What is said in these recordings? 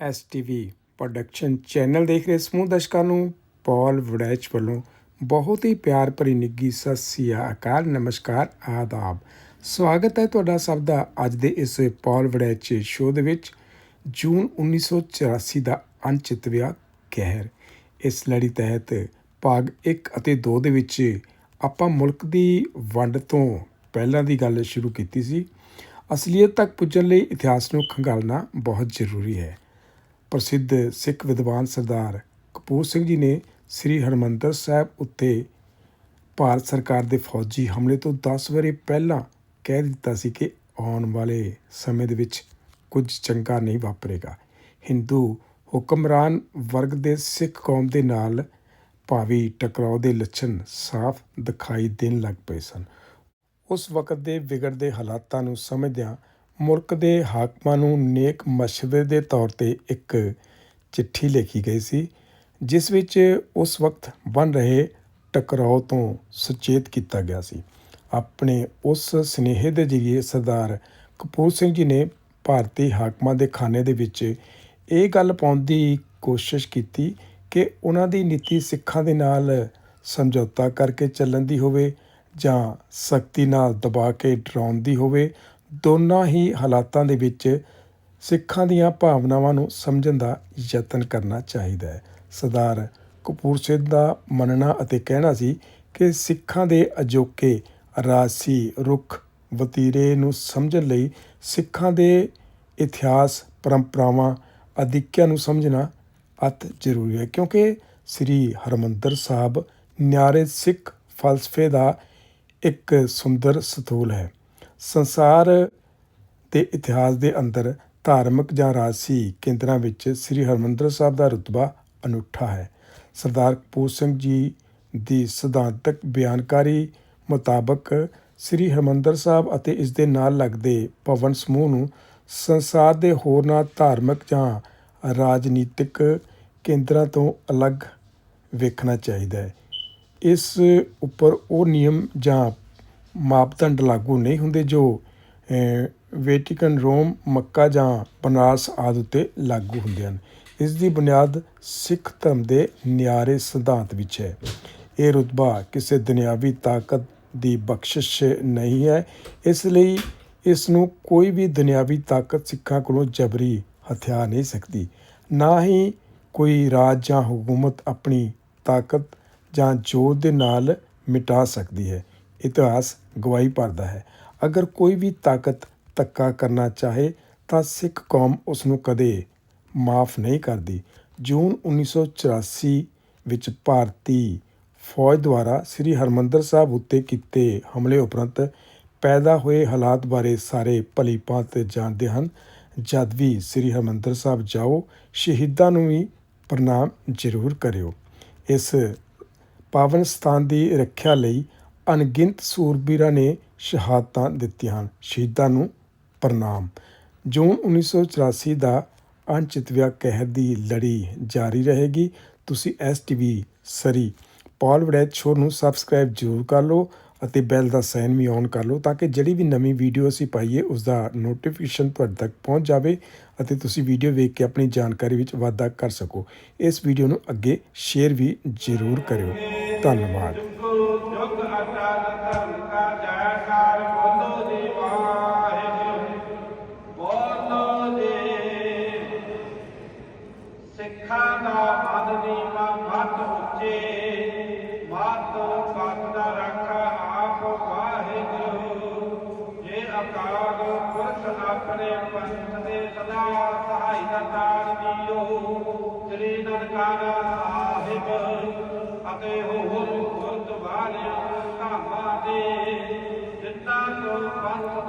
STV production channel ਦੇਖ ਰਹੇ ਸਮੂਹ ਦਰਸ਼ਕਾਂ ਨੂੰ, ਪੌਲ ਵੜੈਚ ਵੱਲੋਂ ਬਹੁਤ ਹੀ ਪਿਆਰ ਭਰੀ ਨਿੱਗੀ ਸਤਿ ਸ੍ਰੀ ਅਕਾਲ, ਨਮਸਕਾਰ, ਆਦਾਬ। ਸਵਾਗਤ ਹੈ ਤੁਹਾਡਾ ਸਭ ਦਾ ਅੱਜ ਦੇ ਇਸ ਪੌਲ ਵੜੈਚ ਸ਼ੋਅ ਦੇ ਵਿੱਚ। ਜੂਨ 1984 ਦਾ ਅਣਚਿਤਵਿਆ ਕਹਿਰ ਇਸ ਲੜੀ ਤਹਿਤ ਭਾਗ 1 ਅਤੇ 2 ਦੇ ਵਿੱਚ ਆਪਾਂ ਮੁਲਕ ਦੀ ਵੰਡ ਤੋਂ ਪਹਿਲਾਂ ਦੀ ਗੱਲ ਸ਼ੁਰੂ ਕੀਤੀ ਸੀ। ਅਸਲੀਅਤ ਤੱਕ ਪੁੱਜਣ ਲਈ ਇਤਿਹਾਸ ਨੂੰ ਖੰਗਾਲਣਾ ਬਹੁਤ ਜ਼ਰੂਰੀ ਹੈ। ਪ੍ਰਸਿੱਧ ਸਿੱਖ ਵਿਦਵਾਨ ਸਰਦਾਰ ਕਪੂਰ ਸਿੰਘ ਜੀ ਨੇ ਸ੍ਰੀ ਹਰਮੰਦਰ ਸਾਹਿਬ ਉੱਤੇ ਭਾਰਤ ਸਰਕਾਰ ਦੇ ਫੌਜੀ ਹਮਲੇ ਤੋਂ 10 ਵਰੇ ਪਹਿਲਾਂ ਕਹਿ ਦਿੱਤਾ ਸੀ ਕਿ ਆਉਣ ਵਾਲੇ ਸਮੇਂ ਦੇ ਵਿੱਚ ਕੁਝ ਚੰਗਾ ਨਹੀਂ ਵਾਪਰੇਗਾ। ਹਿੰਦੂ ਹੁਕਮਰਾਨ ਵਰਗ ਦੇ ਸਿੱਖ ਕੌਮ ਦੇ ਨਾਲ ਭਾਵੀ ਟਕਰਾਅ ਦੇ ਲੱਛਣ ਸਾਫ਼ ਦਿਖਾਈ ਦੇਣ ਲੱਗ ਪਏ ਸਨ। ਉਸ ਵਕਤ ਦੇ ਵਿਗੜਦੇ ਹਾਲਾਤਾਂ ਨੂੰ ਸਮਝਦਿਆਂ ਮੁਲਕ ਦੇ ਹਾਕਮਾਂ ਨੂੰ ਨੇਕ ਮਸ਼ਵਰੇ ਦੇ ਤੌਰ ਤੇ ਇੱਕ ਚਿੱਠੀ ਲਿਖੀ ਗਈ ਸੀ, ਜਿਸ ਵਿੱਚ ਉਸ ਵਕਤ ਬਣ ਰਹੇ ਟਕਰਾਓ ਤੋਂ ਸੁਚੇਤ ਕੀਤਾ ਗਿਆ ਸੀ। ਆਪਣੇ ਉਸ ਸਨੇਹ ਦੇ ਜਰੀਏ ਸਰਦਾਰ ਕਪੂਰ ਸਿੰਘ ਜੀ ਨੇ ਭਾਰਤੀ ਹਾਕਮਾਂ ਦੇ ਖਾਨੇ ਦੇ ਵਿੱਚ ਇਹ ਗੱਲ ਪਾਉਣ ਦੀ ਕੋਸ਼ਿਸ਼ ਕੀਤੀ ਕਿ ਉਹਨਾਂ ਦੀ ਨੀਤੀ ਸਿੱਖਾਂ ਦੇ ਨਾਲ ਸਮਝੌਤਾ ਕਰਕੇ ਚੱਲਣ ਦੀ ਹੋਵੇ ਜਾਂ ਸਖਤੀ ਨਾਲ ਦਬਾ ਕੇ ਡਰਾਉਣ ਦੀ ਹੋਵੇ। ਦੋਨਾਂ ਹੀ ਹਾਲਾਤਾਂ ਦੇ ਵਿੱਚ ਸਿੱਖਾਂ ਦੀਆਂ ਭਾਵਨਾਵਾਂ ਨੂੰ ਸਮਝਣ ਦਾ ਯਤਨ ਕਰਨਾ ਚਾਹੀਦਾ ਹੈ। ਸਰਦਾਰ ਕਪੂਰ ਸਿੰਘ ਦਾ ਮੰਨਣਾ ਅਤੇ ਕਹਿਣਾ ਸੀ ਕਿ ਸਿੱਖਾਂ ਦੇ ਅਜੋਕੇ ਰਾਸੀ ਰੁੱਖ ਵਤੀਰੇ ਨੂੰ ਸਮਝਣ ਲਈ ਸਿੱਖਾਂ ਦੇ ਇਤਿਹਾਸ, ਪਰੰਪਰਾਵਾਂ ਅਧਿਕਿਆਂ ਨੂੰ ਸਮਝਣਾ ਅਤ ਜ਼ਰੂਰੀ ਹੈ ਕਿਉਂਕਿ ਸ੍ਰੀ ਹਰਮੰਦਰ ਸਾਹਿਬ ਨਿਆਰੇ ਸਿੱਖ ਫਲਸਫੇ ਦਾ ਇੱਕ ਸੁੰਦਰ ਸਤੂਲ ਹੈ। ਸੰਸਾਰ ਦੇ ਇਤਿਹਾਸ ਦੇ ਅੰਦਰ ਧਾਰਮਿਕ ਜਾਂ ਰਾਜਸੀ ਕੇਂਦਰਾਂ ਵਿੱਚ ਸ੍ਰੀ ਹਰਮੰਦਰ ਸਾਹਿਬ ਦਾ ਰੁਤਬਾ ਅਨੁੱਠਾ ਹੈ। ਸਰਦਾਰ ਕਪੂਰ ਸਿੰਘ ਜੀ ਦੀ ਸਿਧਾਂਤਕ ਬਿਆਨਕਾਰੀ ਮੁਤਾਬਕ ਸ੍ਰੀ ਹਰਮੰਦਰ ਸਾਹਿਬ ਅਤੇ ਇਸ ਦੇ ਨਾਲ ਲੱਗਦੇ ਭਵਨ ਸਮੂਹ ਨੂੰ ਸੰਸਾਰ ਦੇ ਹੋਰਨਾਂ ਧਾਰਮਿਕ ਜਾਂ ਰਾਜਨੀਤਿਕ ਕੇਂਦਰਾਂ ਤੋਂ ਅਲੱਗ ਵੇਖਣਾ ਚਾਹੀਦਾ ਹੈ। ਇਸ ਉੱਪਰ ਉਹ ਨਿਯਮ ਜਾਂ ਮਾਪਦੰਡ ਲਾਗੂ ਨਹੀਂ ਹੁੰਦੇ ਜੋ ਵੈਟੀਕਨ, ਰੋਮ, ਮੱਕਾ ਜਾਂ ਬਨਾਰਸ ਆਦਿ ਉੱਤੇ ਲਾਗੂ ਹੁੰਦੇ ਹਨ। ਇਸ ਦੀ ਬੁਨਿਆਦ ਸਿੱਖ ਧਰਮ ਦੇ ਨਿਆਰੇ ਸਿਧਾਂਤ ਵਿੱਚ ਹੈ। ਇਹ ਰੁਤਬਾ ਕਿਸੇ ਦੁਨਿਆਵੀ ਤਾਕਤ ਦੀ ਬਖਸ਼ਿਸ਼ ਨਹੀਂ ਹੈ। ਇਸ ਲਈ ਇਸ ਨੂੰ ਕੋਈ ਵੀ ਦੁਨਿਆਵੀ ਤਾਕਤ ਸਿੱਖਾਂ ਕੋਲੋਂ ਜਬਰੀ ਹਥਿਆ ਨਹੀਂ ਸਕਦੀ। ਨਾ ਹੀ ਕੋਈ ਰਾਜ ਜਾਂ ਹਕੂਮਤ ਆਪਣੀ ਤਾਕਤ ਜਾਂ ਜੋਤ ਦੇ ਨਾਲ ਮਿਟਾ ਸਕਦੀ ਹੈ। ਇਤਿਹਾਸ ਗਵਾਹੀ ਭਰਦਾ ਹੈ। ਅਗਰ ਕੋਈ ਵੀ ਤਾਕਤ ਧੱਕਾ ਕਰਨਾ ਚਾਹੇ ਤਾਂ ਸਿੱਖ ਕੌਮ ਉਸ ਨੂੰ ਕਦੇ ਮਾਫ ਨਹੀਂ ਕਰਦੀ। ਜੂਨ 1984 ਵਿੱਚ ਭਾਰਤੀ ਫੌਜ ਦੁਆਰਾ ਸ੍ਰੀ ਹਰਮੰਦਰ ਸਾਹਿਬ ਉੱਤੇ ਕੀਤੇ ਹਮਲੇ ਉਪਰੰਤ ਪੈਦਾ ਹੋਏ ਹਾਲਾਤ ਬਾਰੇ ਸਾਰੇ ਭਲੀ ਭਾਂਤ ਜਾਣਦੇ ਹਨ। ਜਦ ਵੀ ਸ੍ਰੀ ਹਰਮੰਦਰ ਸਾਹਿਬ ਜਾਓ, ਸ਼ਹੀਦਾਂ ਨੂੰ ਵੀ ਪ੍ਰਣਾਮ ਜ਼ਰੂਰ ਕਰਿਓ। ਇਸ ਪਾਵਨ ਸਥਾਨ ਦੀ ਰੱਖਿਆ ਲਈ ਅਣਗਿਣਤ ਸੂਰਬੀਰਾਂ ਨੇ ਸ਼ਹਾਦਤਾਂ ਦਿੱਤੀਆਂ ਹਨ। ਸ਼ਹੀਦਾਂ ਨੂੰ ਪ੍ਰਣਾਮ। ਜੂਨ 1984 ਦਾ ਅਣਚਿਤਵਿਆ ਕਹਿਰ ਦੀ ਲੜੀ ਜਾਰੀ ਰਹੇਗੀ। ਤੁਸੀਂ STV Surrey Paul Waraich show ਨੂੰ ਸਬਸਕ੍ਰਾਈਬ ਜ਼ਰੂਰ ਕਰ ਲਓ ਅਤੇ ਬੈਲ ਦਾ ਸਾਈਨ ਵੀ ਔਨ ਕਰ ਲਓ ਤਾਂ ਕਿ ਜਿਹੜੀ ਵੀ ਨਵੀਂ ਵੀਡੀਓ ਅਸੀਂ ਪਾਈਏ, ਉਸ ਦਾ ਨੋਟੀਫਿਕੇਸ਼ਨ ਤੁਹਾਡੇ ਤੱਕ ਪਹੁੰਚ ਜਾਵੇ ਅਤੇ ਤੁਸੀਂ ਵੀਡੀਓ ਵੇਖ ਕੇ ਆਪਣੀ ਜਾਣਕਾਰੀ ਵਿੱਚ ਵਾਧਾ ਕਰ ਸਕੋ। ਇਸ ਵੀਡੀਓ ਨੂੰ ਅੱਗੇ ਸ਼ੇਅਰ ਵੀ ਜ਼ਰੂਰ ਕਰਿਓ। ਧੰਨਵਾਦ। ਆਪਣੇ ਪੰਥ ਦੇ ਸਦਾ ਸਹਾਈ ਦਾ ਦਾਨ ਸ੍ਰੀ ਨਨਕਾਣਾ ਸਾਹਿਬ ਅਤੇ ਹੋਰ ਗੁਰਦੁਆਰਿਆਂ ਧਾਮਾਂ ਦੇ ਜਿੱਤਾਂ ਤੋਂ ਪੰਥ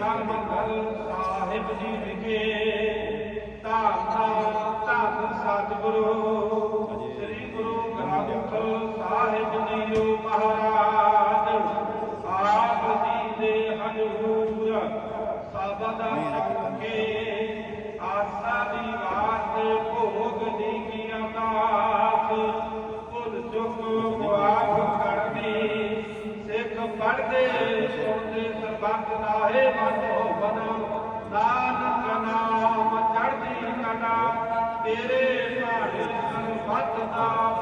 ਸ੍ਰੀ ਹਰਿਮੰਦਰ ਸਾਹਿਬ ਜੀ ਵਿਖੇ ਧੰਨ ਧੰਨ ਸਤਿਗੁਰੂ ਨਾਹੇ ਮਨ ਨਾਨਕ ਨਾਮ ਚੜ੍ਹਦੀ ਕਲਾ ਤੇਰੇ ਭਾਣੇ ਸਰਬੱਤ ਦਾ